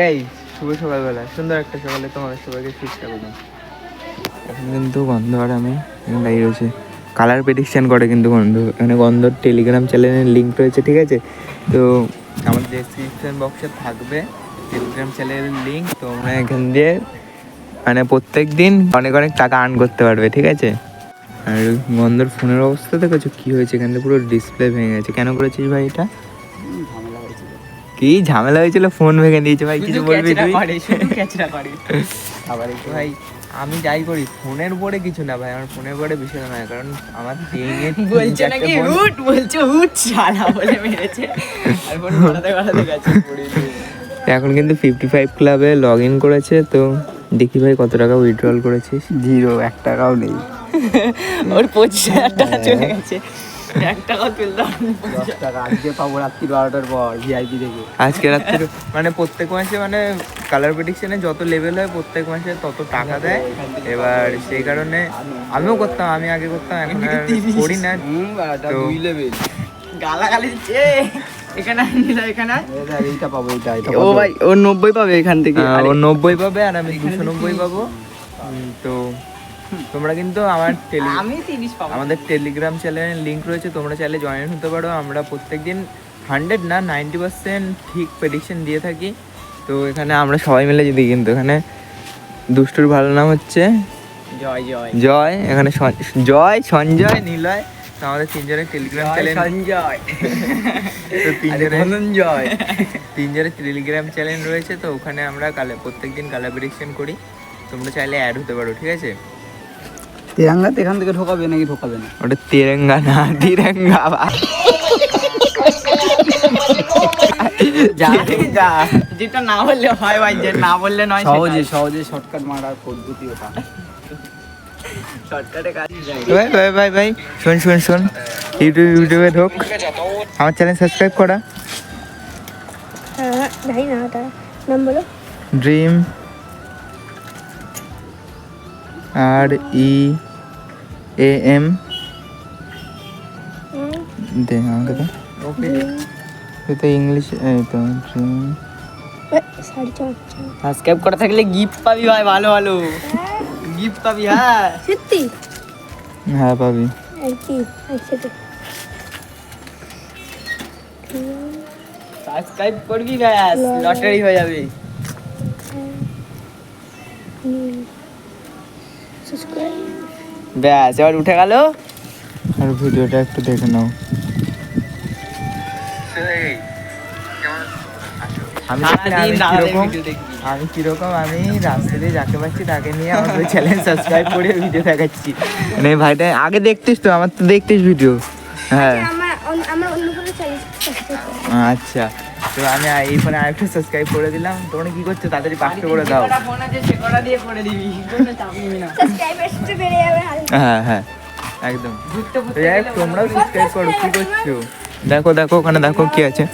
গাই শুভ সকালবেলা। সুন্দর একটা সকালে তোমাদের সবাইকে করলাম এখন কিন্তু গন্ধ আর আমি দাঁড়িয়ে রয়েছে। কালার প্রেডিকশন করে কিন্তু গন্ধ। এখানে গন্ধর টেলিগ্রাম চ্যানেলের লিঙ্ক রয়েছে, ঠিক আছে? তো আমার ডেসক্রিপশন বক্সে থাকবে টেলিগ্রাম চ্যানেলের লিঙ্ক তোমরা এখান দিয়ে মানে প্রত্যেক দিন অনেক অনেক টাকা আর্ন করতে পারবে, ঠিক আছে? আর গন্ধর ফোনের অবস্থা দেখেছ? কি হয়েছে? এখানে পুরো ডিসপ্লে ভেঙে গেছে। কেন করেছিস ভাই এটা? কি ঝামেলা হয়েছিল? ফোন ভেঙে দিয়েছে ভাই কিছু বলবি তুই? আবার তো ভাই আমি যাই করি ফোনের উপরে কিছু না ভাই আমার ফোনের উপরে বিষয় নয় কারণ আমার টেনে বলছে নাকি হুট বলছে হুট শালা বলে মেরেছে। আর ফোন গেছে এখন কিন্তু ফিফটি ফাইভ ক্লাবে লগ ইন করেছে তো দেখি ভাই কত টাকা উইথড্রল করেছিস? জিরো এক টাকাও নেই। ওর পঁচিশ হাজার টাকা চলে গেছে। এক টাকা তুলতে আজকে পাবো রাত্রি বারোটার পর ভিআইপি থেকে আজকে রাত্রে মানে প্রত্যেক মাসে মানে কালার প্রেডিকশনে যত লেভেল হয় প্রত্যেক মাসে তত টাকা দেয়। এবার সেই কারণে আমিও করতাম আমি আগে করতাম এখন করি না। দুই লেভেল গালাগালি দিচ্ছে এখানে এখানে এইটা পাবো এইটা ও ভাই ও নব্বই পাবে এখান থেকে। আহ, ও নব্বই পাবে আর আমি দুশো নব্বই পাবো। তো তোমরা কিন্তু আমার টেলি আমি তিরিশ পাবো। আমাদের টেলিগ্রাম চ্যানেলের লিঙ্ক রয়েছে তোমরা চাইলে জয়েন হতে পারো। আমরা প্রত্যেকদিন হান্ড্রেড না নাইনটি পার্সেন্ট ঠিক প্রেডিকশন দিয়ে থাকি। তো এখানে আমরা সবাই মিলে যদি কিন্তু এখানে দুষ্টুর ভালো নাম হচ্ছে জয় জয়। জয় এখানে জয় সঞ্জয় নিলয়। তো আমাদের তিনজনের টেলিগ্রাম চ্যানেল সঞ্জয়। তো তিনজনের ধনঞ্জয় তিনজনের টেলিগ্রাম চ্যানেল রয়েছে তো ওখানে আমরা কালে প্রত্যেকদিন কালার প্রেডিকশন করি। তোমরা চাইলে অ্যাড হতে পারো ঠিক আছে? তেরাঙ্গাতে এখান থেকে ঢোকাবে নাকি ঢোকাবে না? ওটা তেরেঙ্গা না তিরেঙ্গা যেটা না বললে হয় ভাই যে না বললে নয় সহজে সহজে শর্টকাট মারার পদ্ধতি ওটা। ভাই ভাই ভাই ভাই শোন শোন শোন। ইউটিউব ইউটিউবে ঢোক। আমার চ্যানেল সাবস্ক্রাইব করা। হ্যাঁ না ওটা নাম বলো। ড্রিম আর ই এ এম হুম, দে আমাকে দে। তুই তো ইংলিশ তো ড্রিম সাবস্ক্রাইব করা থাকলে গিফট পাবি ভাই ভালো ভালো। গিফট পাবি হ্যাঁ। সত্যি? হ্যাঁ পাবি। আর কি? সাবস্ক্রাইব করবি ব্যাস লটারি হয়ে যাবে। সাবস্ক্রাইব ব্যাস এবার উঠে গেল। আর ভিডিওটা একটু দেখে নাও। আমি কীরকম আমি কীরকম আমি রাস্তা দিয়ে যাকে পাচ্ছি তাকে নিয়ে আমাদের চ্যানেল সাবস্ক্রাইব করে ভিডিও দেখাচ্ছি। মানে ভাইটা আগে দেখতিস তো আমার তো দেখতিস ভিডিও হ্যাঁ। চ্যানেল সাবস্ক্রাইব আচ্ছা। তো আমি এই ফোনে আরেকটা সাবস্ক্রাইব করে দিলাম। তোমরা কি করছ? তাড়াতাড়ি পাঁচটা করে দাও। হ্যাঁ হ্যাঁ। একদম। যাই তোমরাও সাবস্ক্রাইব করো। কি করছ? দেখো দেখো ওখানে দেখো কি আছে।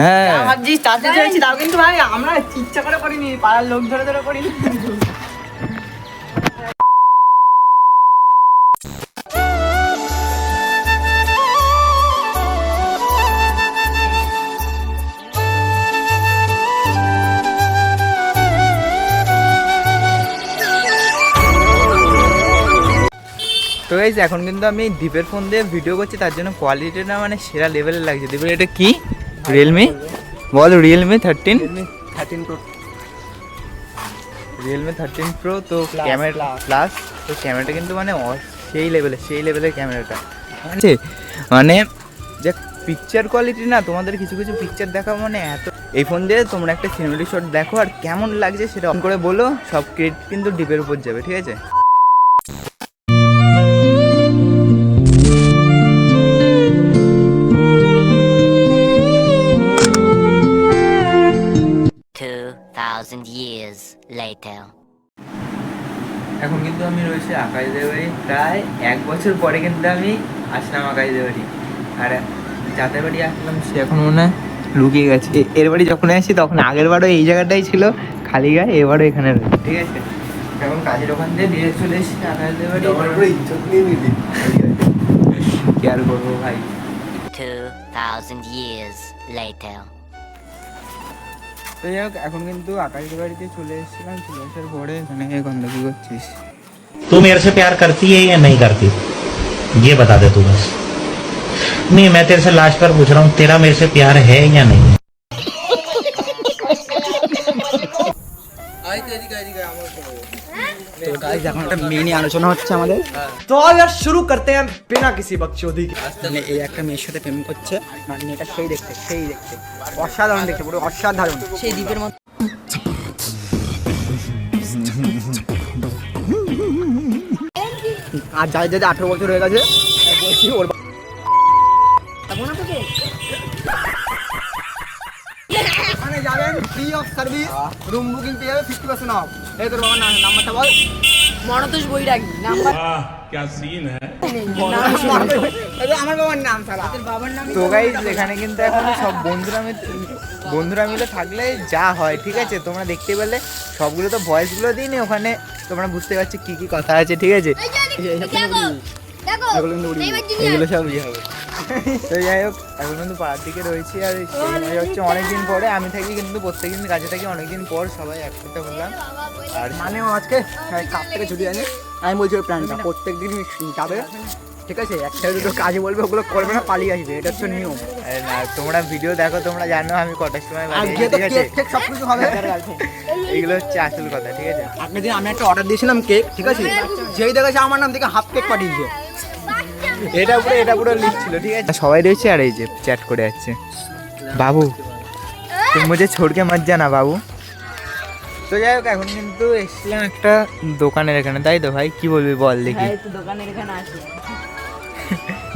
হ্যাঁ। যা ভাবছিস তাতে চলেছি তাও কিন্তু ভাই আমরা ইচ্ছা করে করিনি পাড়ার লোক ধরে ধরে করিনি। গাইজ এখন কিন্তু আমি দীপের ফোন দিয়ে ভিডিও করছি তার জন্য কোয়ালিটিটা মানে সেরা লেভেলের লাগছে। দীপের এটা কি? রিয়েলমি বল Realme thirteen thirteen pro Realme thirteen pro তো ক্যামেরা প্লাস তো ক্যামেরাটা কিন্তু মানে সেই লেভেলের সেই লেভেলের ক্যামেরাটা আছে মানে যে পিকচার কোয়ালিটি না তোমাদের কিছু কিছু পিকচার দেখাবো মানে এত এই ফোন দিয়ে তোমরা একটা সিনেমাটিক শট দেখো আর কেমন লাগছে সেটা অন করে বলো সব ক্রেডিট কিন্তু ডিপের উপর যাবে ঠিক আছে? Thousand years later. এখন কিন্তু আমি রয়েছি আকাশ দেবাড়ি প্রায় এক বছর পরে কিন্তু আমি আসলাম আকাশ দেবাড়ি আর যাদের বাড়ি আসলাম সে এখন মনে হয় লুকিয়ে গেছে। এর বাড়ি যখন আসি তখন আগের বারও এই জায়গাটাই ছিল খালি গায়ে এবারও এখানে রয়েছে। ঠিক আছে? এখন কাজের ওখান দিয়ে দিয়ে চলে এসেছি আকাশ দেবাড়ি কি আর করব ভাই। Two thousand years later. তো যাই হোক এখন কিন্তু আকাশের বাড়িতে চলে এসেছিলাম চলে আসার পরে এখানে গন্ধ কি করছিস तू मेरे से प्यार करती है या नहीं करती ये बता दे तू बस नहीं मैं तेरे से लास्ट बार पूछ रहा हूँ तेरा मेरे से प्यार है या नहीं তো গাইজ এখন একটা মেয়ে নিয়ে আলোচনা হচ্ছে আমাদের तो अब यार शुरू करते हैं बिना किसी बकचोदी के মানে এই একটা মেয়ের সাথে প্রেম করছে মানে মেয়েটা সেই দেখতে সেই দেখতে অসাধারণ দেখতে পুরো অসাধারণ সেই দ্বীপের মতো আর যাদের যাদের আঠেরো বছর হয়ে গেছে বলছি ওর রুম বুকিং পেয়ে যাবে ফিফটি পার্সেন্ট অফ এই তোর বাবার নাম্বারটা বল। মনতোষ বৈরাগী নাম্বার এই যে আমার বাবার নাম সারা বাবার নাম তো গাইজ এখানে কিন্তু এখন সব বন্ধুরা মিলে বন্ধুরা মিলে থাকলে যা হয় ঠিক আছে? তোমরা দেখতে পেলে সবগুলো তো ভয়েসগুলো দিইনি ওখানে। তোমরা বুঝতে পারছ কি কি কথা আছে ঠিক আছে? দেখো দেখো। এগুলো সব ইয়ে হবে। তো যাই হোক এখন কিন্তু পাড়ার দিকে রয়েছি আর সেই হচ্ছে অনেকদিন পরে। আমি থাকি কিন্তু প্রত্যেকদিন কাজে থাকি অনেকদিন পর সবাই একসাথে হলাম আর মানে আজকে কাপ থেকে ছুটি আনে আমি বলছি ওই প্ল্যানটা প্রত্যেক দিন যাবে। ঠিক আছে একটা দুটো কাজে বলবে ওগুলো করবে না পালিয়ে আসবে এটা হচ্ছে নিয়ম। তোমরা ভিডিও দেখো তোমরা জানো আমি কটার সময় বাড়ি আজকে আসি, তো ঠিক আছে? সব কিছু হবে। এগুলো হচ্ছে আসল কথা ঠিক আছে? আগের দিন আমি একটা অর্ডার দিয়েছিলাম কেক ঠিক আছে? যেই দেখেছে আমার নাম থেকে হাফ কেক পাঠিয়েছে। এটা পুরো এটা পুরো লিস্ট ছিল ঠিক আছে? সবাই রয়েছে আর এই যে চ্যাট করে যাচ্ছে। বাবু তুমি মুঝে ছোড় কে মত জানা বাবু? তো যাই হোক এখন কিন্তু এসেছিলাম একটা দোকানের এখানে তাই তো ভাই? কি বলবি বল দেখি। দোকানের এখানে আসি।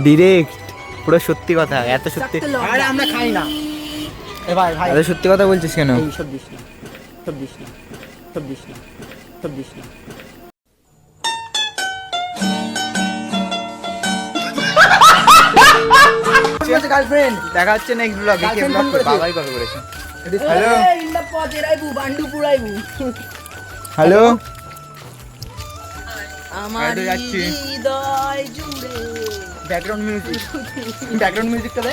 ডিরেক্ট পুরো সত্যি কথা এত সত্যি আরে আমরা খাই না। এ ভাই ভাই। এত সত্যি কথা বলছিস কেন? সব দিস না সব দিস না সব দিস না সব দিস না। আছে গার্লফ্রেন্ড দেখা হচ্ছে নেক্সট ব্লগে কে ব্লগ বাবাই কল করেছে হ্যালো? ইন্ডা পচেরাইবু বান্ডু পুরাইবু হ্যালো? আমার এই হৃদয় জুড়ে। ব্যাকগ্রাউন্ড মিউজিক ব্যাকগ্রাউন্ড মিউজিকটা দে।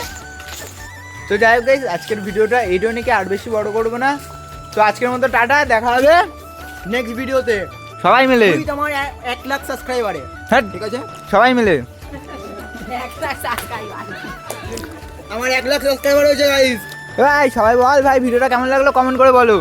তো যাই হোক guys, আজকের ভিডিওটা এইটা নাকি আর বেশি বড় করব না? তো আজকের মতো টাটা দেখা হবে নেক্সট ভিডিওতে সবাই মিলে। তুই তোমার এ- এক লাখ সাবস্ক্রাইবারে হ্যাঁ। ঠিক আছে? সবাই মিলে। একটা সাবস্ক্রাইবার আমার এক লাখ সাবস্ক্রাইবার হয়েছে গাইস ভাই সবাই বল ভাই, ভিডিওটা কেমন লাগল? কমেন্ট করে বলো।